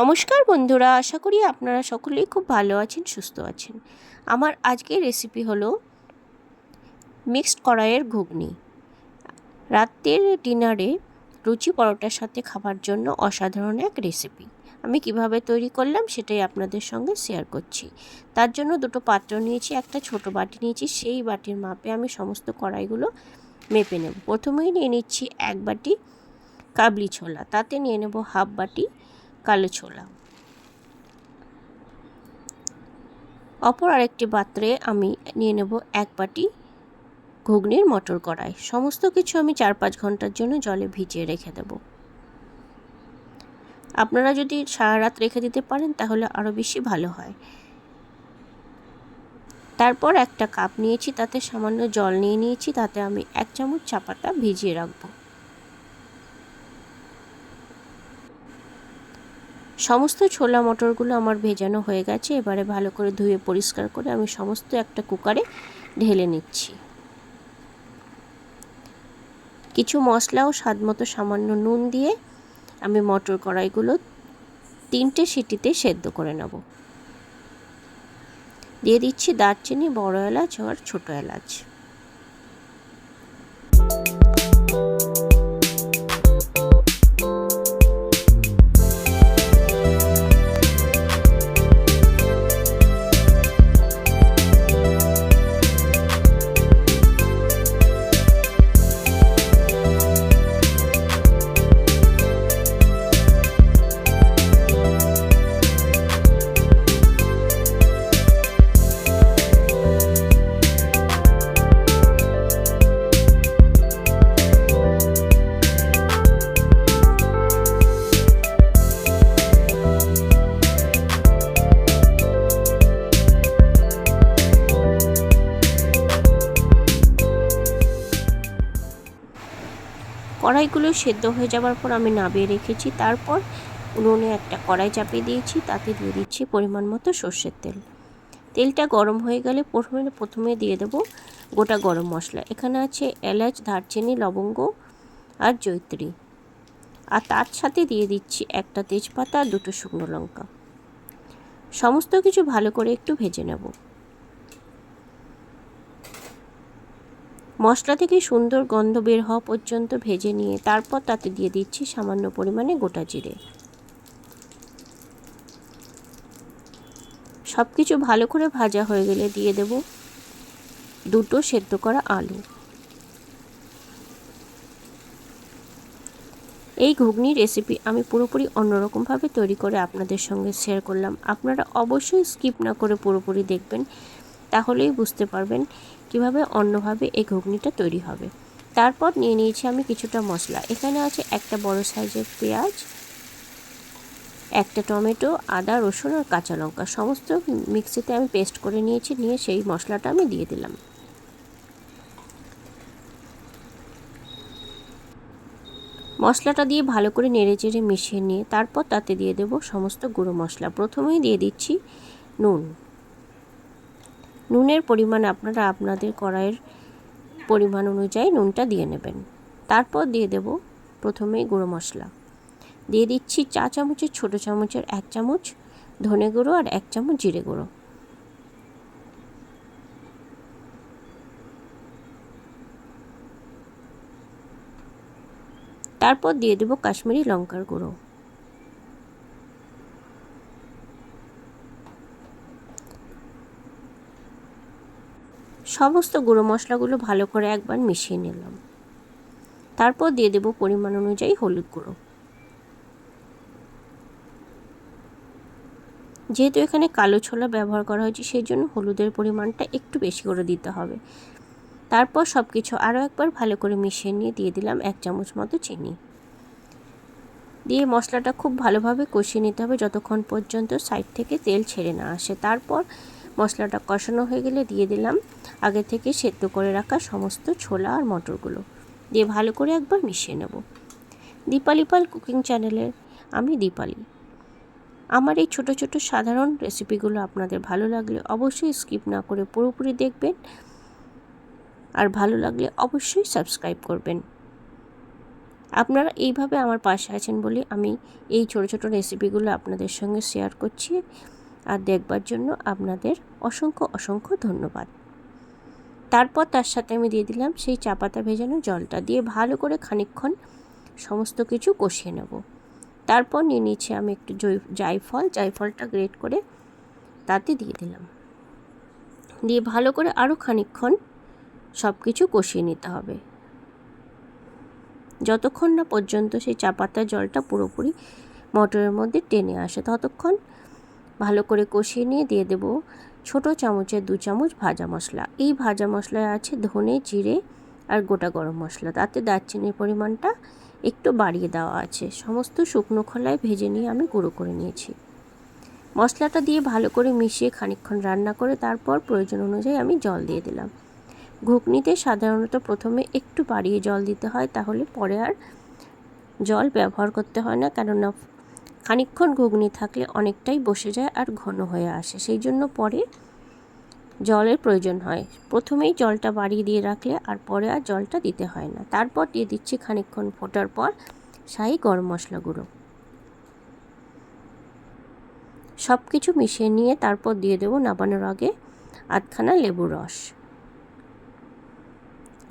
নমস্কার বন্ধুরা, আশা করি আপনারা সকলেই খুব ভালো আছেন, সুস্থ আছেন। আমার আজকের রেসিপি হলো মিক্সড কড়াইয়ের ঘুগনি। রাতের ডিনারে রুচি পরোটার সাথে খাবার জন্য অসাধারণ এক রেসিপি আমি কীভাবে তৈরি করলাম সেটাই আপনাদের সঙ্গে শেয়ার করছি। তার জন্য দুটো পাত্র নিয়েছি, একটা ছোট বাটি নিয়েছি, সেই বাটির মাপে আমি সমস্ত কড়াইগুলো মেপে নেব। প্রথমেই নিয়ে নিচ্ছি এক বাটি কাবলি ছোলা, তাতে নিয়ে নেব হাফ বাটি কালো ছোলা। অপর আরেকটি পাত্রে আমি নিয়ে নেব এক বাটি ঘুগনির মটর কড়াই। সমস্ত কিছু আমি চার পাঁচ ঘণ্টার জন্য জলে ভিজিয়ে রেখে দেব। আপনারা যদি সারা রাত রেখে দিতে পারেন তাহলে আরও বেশি ভালো হয়। তারপর একটা কাপ নিয়েছি, তাতে সামান্য জল নিয়ে নিয়েছি, তাতে আমি এক চামচ চা পাতা ভিজিয়ে রাখব। সমস্ত ছোলা মটরগুলো আমার ভেজানো হয়ে গেছে, এবারে ভালো করে ধুয়ে পরিষ্কার করে আমি সমস্ত একটা কুকারে ঢেলে নিচ্ছি। কিছু মশলা ও স্বাদ মতো সামান্য নুন দিয়ে আমি মটর কড়াইগুলো তিনটে সিটিতে সেদ্ধ করে নেব। দিয়ে দিচ্ছি দারচিনি, বড় এলাচ আর ছোটো এলাচ। কড়াইগুলো সেদ্ধ হয়ে যাওয়ার পর আমি নাবিয়ে রেখেছি। তারপর উনুনে একটা কড়াই চাপিয়ে দিয়েছি। তাতে দিয়ে দিচ্ছি পরিমাণ মতো সর্ষের তেল। তেলটা গরম হয়ে গেলে প্রথমে প্রথমে দিয়ে দেব গোটা গরম মশলা। এখানে আছে এলাচ, দারচিনি, লবঙ্গ আর জৈত্রী আর তার সাথে দিয়ে দিচ্ছি একটা তেজপাতা আর দুটো শুকনো লঙ্কা। সমস্ত কিছু ভালো করে একটু ভেজে নেব। মশলা থেকে সুন্দর গন্ধ বের হওয়া পর্যন্ত ভেজে নিয়ে তারপর তাতে দিয়ে দিচ্ছি সামান্য পরিমাণে গোটা জিরে। সব কিছু ভালো করে ভাজা হয়ে গেলে দিয়ে দেব দুটো সেদ্ধ করা আলু। এই ঘুগনির রেসিপি আমি পুরোপুরি অন্যরকমভাবে তৈরি করে আপনাদের সঙ্গে শেয়ার করলাম। আপনারা অবশ্যই স্কিপ না করে পুরোপুরি দেখবেন, তাহলেই বুঝতে পারবেন কীভাবে অন্যভাবে এই ঘুগনিটা তৈরি হবে। তারপর নিয়ে নিয়েছি আমি কিছুটা মশলা। এখানে আছে একটা বড় সাইজের পেঁয়াজ, একটা টমেটো, আদা, রসুন আর কাঁচা লঙ্কা। সমস্ত মিক্সিতে আমি পেস্ট করে নিয়েছি, নিয়ে সেই মশলাটা আমি দিয়ে দিলাম। মশলাটা দিয়ে ভালো করে নেড়ে চেড়ে মিশিয়ে নিয়ে তারপর তাতে দিয়ে দেব সমস্ত গুঁড়ো মশলা। প্রথমেই দিয়ে দিচ্ছি নুন। নুনের পরিমাণ আপনারা আপনাদের কড়াইয়ের পরিমাণ অনুযায়ী নুনটা দিয়ে নেবেন। তারপর দিয়ে দেব প্রথমেই গুঁড়ো মশলা। দিয়ে দিচ্ছি চা চামচের, ছোটো চামচের এক চামচ ধনে গুঁড়ো আর এক চামচ জিরে গুঁড়ো। তারপর দিয়ে দেব কাশ্মীরি লঙ্কার গুঁড়ো। সমস্ত গুঁড়ো মশলাগুলো ভালো করে একবার মিশিয়ে নিলাম। তারপর দিয়ে দেব পরিমাণ অনুযায়ী হলুদ গুঁড়ো। যেহেতু এখানে কালো ছোলা ব্যবহার করা হয়েছে সেই জন্য হলুদের পরিমাণটা একটু বেশি করে দিতে হবে। তারপর সব কিছু আরও একবার ভালো করে মিশিয়ে নিয়ে দিয়ে দিলাম এক চামচ মতো চিনি। দিয়ে মশলাটা খুব ভালোভাবে কষিয়ে নিতে হবে যতক্ষণ পর্যন্ত সাইড থেকে তেল ছেড়ে না আসে। তারপর মশলাটা কষানো হয়ে গেলে দিয়ে দিলাম। আগে থেকে সেদ্ধ করে রাখা সমস্ত ছোলা আর মটরগুলো। দিয়ে ভালো করে একবার মিশিয়ে নেব। দীপালি পাল কুকিং চ্যানেলের আমি দীপালি। আমার এই ছোট ছোট সাধারণ রেসিপিগুলো আপনাদের ভালো লাগলে অবশ্যই স্কিপ না করে পুরোপুরি দেখবেন। আর ভালো লাগলে অবশ্যই সাবস্ক্রাইব করবেন। আপনারা এইভাবে আমার পাশে আছেন বলে আমি এই ছোট ছোট রেসিপিগুলো আপনাদের সঙ্গে শেয়ার করছি। আর দেখবার জন্য আপনাদের অসংখ্য অসংখ্য ধন্যবাদ। তারপর তার সাথে আমি দিয়ে দিলাম সেই চা পাতা ভেজানো জলটা দিয়ে ভালো করে খানিকক্ষণ সমস্ত কিছু কষিয়ে নেব। তারপর নিয়ে নিচ্ছে আমি একটু জৈ জায়ফল, জায়ফলটা গ্রেট করে তাতে দিয়ে দিলাম। দিয়ে ভালো করে আরও খানিকক্ষণ সব কিছু কষিয়ে নিতে হবে। যতক্ষণ না পর্যন্ত সেই চা পাতার জলটা পুরোপুরি মটরের মধ্যে টেনে আসে, ততক্ষণ ভালো করে কষিয়ে নিয়ে দিয়ে দেব ছোট চামচের দু চামচ ভাজা মশলা। এই ভাজা মশলায় আছে ধনে, জিরে আর গোটা গরম মশলা। তাতে দারচিনির পরিমাণটা একটু বাড়িয়ে দেওয়া আছে। সমস্ত শুকনো খোলায় ভেজে নিয়ে আমি গুঁড়ো করে নিয়েছি। মশলাটা দিয়ে ভালো করে মিশিয়ে খানিকক্ষণ রান্না করে তারপর প্রয়োজন অনুযায়ী আমি জল দিয়ে দিলাম। ঘুগনিতে সাধারণত প্রথমে একটু বাড়িয়ে জল দিতে হয়, তাহলে পরে আর জল ব্যবহার করতে হয় না। কেননা খানিকক্ষণ ঘুগনি থাকলে অনেকটাই বসে যায় আর ঘন হয়ে আসে। সেই জন্য পরে জলের প্রয়োজন হয়। প্রথমেই জলটা বাড়িয়ে দিয়ে রাখলে আর পরে আর জলটা দিতে হয় না। তারপর দিয়ে দিচ্ছি খানিকক্ষণ ফোটার পর শাহি গরম মশলা গুঁড়ো। সব কিছু মিশিয়ে নিয়ে তারপর দিয়ে দেবো নাবানোর আগে আধখানা লেবু রস।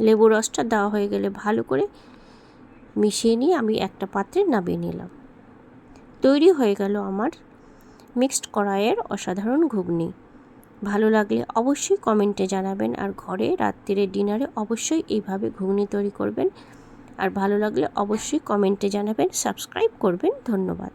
লেবু রসটা দেওয়া হয়ে গেলে ভালো করে মিশিয়ে নিয়ে আমি একটা পাত্রে নামিয়ে নিলাম। তৈরি হয়ে গেল আমার মিক্সড কড়াইয়ের অসাধারণ ঘুগনি। ভালো লাগলে অবশ্যই কমেন্টে জানাবেন আর ঘরে রাত্রিরে ডিনারে অবশ্যই এইভাবে ঘুগনি তৈরি করবেন। আর ভালো লাগলে অবশ্যই কমেন্টে জানাবেন, সাবস্ক্রাইব করবেন। ধন্যবাদ।